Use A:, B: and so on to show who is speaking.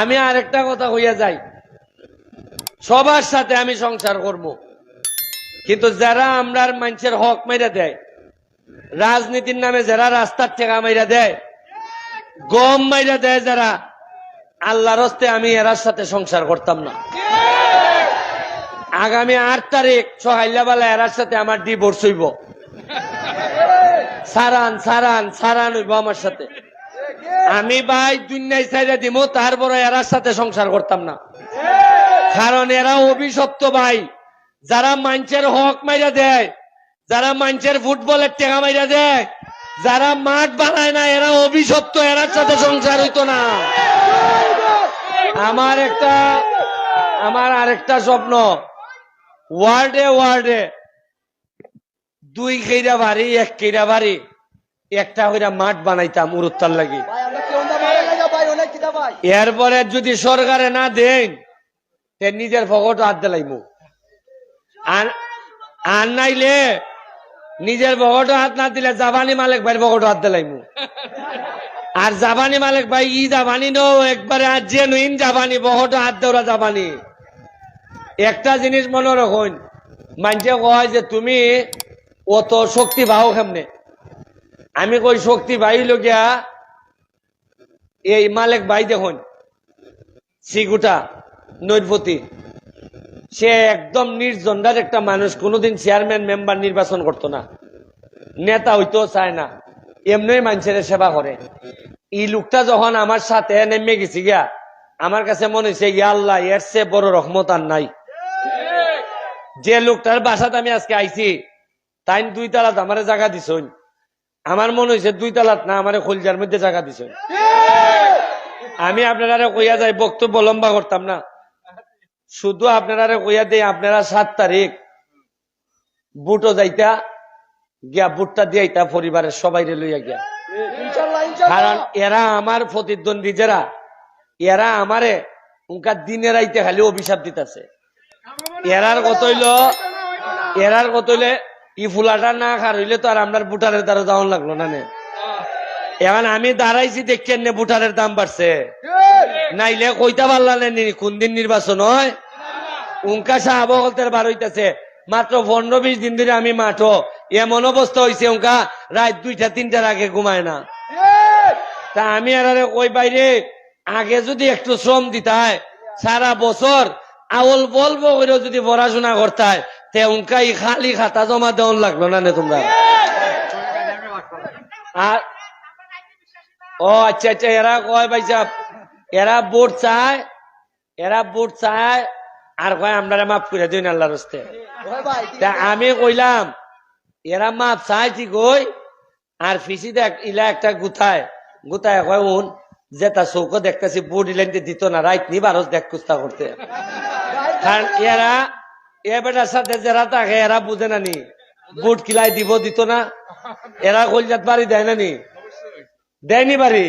A: আমি আরেকটা কথা হইয়া যাই। সবার সাথে আমি সংসার করব। কিন্তু যারা আমরার মানুষের হক মেরে দেয়, রাজনীতির নামে যারা রাস্তার ঠেকা মাইরা দেয়, গম মাইরা দেয় যারা, আল্লাহর হস্তে আমি এরার সাথে সংসার করতাম না। আগামী আট তারিখ সহাইলাবেলা এরার সাথে আমার ডিভোর্স হইব। সারান সারান সারান হইব আমার সাথে। আমি ভাই দুনিয়ায় চাইরা দিব তারপর এরার সাথে সংসার করতাম না। কারণ এরা অভিশপ্ত ভাই। যারা মানুষের হক মাইরা দেয়, যারা মানুষের ফুটবলের টেকা মাইরা দেয়, যারা মাঠ বানায় না, এরা অভিশপ্ত, এরার সাথে সংসার হইতো না। আমার একটা, আমার আরেকটা স্বপ্ন। ওয়ার্ডে ওয়ার্ডে। দুই কেইরা বাড়ি, এক কেইরা বাড়ি। একটা হইরা মাঠ বানাইতাম উরুত্তার লাগি
B: ভাই আমরা কেউ না ভাই লাগা ভাই অনেক কিতা ভাই
A: এরপরে যদি সরকারে না দেন, তে নিজের ফকট হাত দিলাইমু আর আর নাইলে নিজের বগট হাত না দিলে জাবানি মালিক ভাই বগট হাত দিলাইমু আর জাবানি মালিক ভাই ই জাবানি নো একবারে আর যে নইন জাবানি বগট হাত দেওয়া জাবানি। একটা জিনিস মনে রাখুন মানুষে কয় যে তুমি অত শক্তি বাহো কেমনে? আমি কই শক্তি বাহিল গিয়া এই মালিক ভাই দেখুন সিগুটা নৈপতি সে একদম নির্জনদার একটা মানুষ, কোনোদিন চেয়ারম্যান মেম্বার নির্বাচন করতো না। নেতা হইতো চায় না এমনি মানুষের সেবা করে। এই লোকটা যখন আমার সাথে নেমে গেছি গিয়া, আমার কাছে মনে হয়েছে ইয়া আল্লাহ, এর চেয়ে বড় রহমত আর নাই। যে লোকটার বাসাতে আমি আজকে আইছি, তাই দুই তালাত আমার জায়গা দিছই আমার মনে হয়েছে দুই তালাত না, আমার খলজার মধ্যে জায়গা দিছই আমি আপনারা কইয়া যাই বক্তব্য লম্বা করতাম না। শুধু আপনারা কইয়া দেই আপনারা সাত তারিখ বুটও যাইতা গিয়া বুটটা দিয়াইতা পরিবারের সবাই লইয়া গিয়া। কারণ এরা আমার প্রতিদ্বন্দ্বী যারা এরা আমারে উনকা দিনের আইতে খালি অভিশাপ দিতেছে। এরার কত হইল এরার কত হইলে ই ফুলাটা না খার হইলে তো আর আমরা বুটারের দ্বারা যাওয়ান লাগল না নে। এখন আমি দাঁড়াইছি দেখছেন নে বুটারের দাম বাড়ছে। নাইলে কইতা পারলাম কোন দিন নির্বাচন হয়? উনকা সাহাবগলতের বার হইতেছে। মাত্র পনেরো বিশ দিন ধরে আমি মাঠো এমন অবস্থা হয়েছে উনকা, রাত দুইটা, তিনটার আগে ঘুমায় না। তা আমি আর কই বাইরে, আগে যদি একটু শ্রম দিতায়, সারা বছর আউল বলব করে যদি পড়াশোনা করতায়, তে উনকাই খালি খাতা জমা দেওয়ান লাগল নে তোমরা? আর ও আচ্ছা আচ্ছা এরা কয় ভাই সাহেব? এরা ভোট চায়, এরা ভোট চায়, আর কয় আমরা মাফ করে দিন আল্লাহর হস্তে।
B: ওই ভাই
A: তা আমি কইলাম, এরা মাপ চাই ঠিক ওই আর ফিসি দেখ, ইলা একটা গুথায় গুথায় কয়, উন, যে তা চৌক দেখতেছি বুট ইলাইনতে দিত না রাইট নি বারস দেখ কুস্তা করতে। কারণ এরা, এ বেটার সাথে যারা থাকে, এরা বুঝে না নি বুট কিলাই দিব দিত না, এরা কলজাত বাড়ি দেয় না নি। দেয়নি বাড়ি।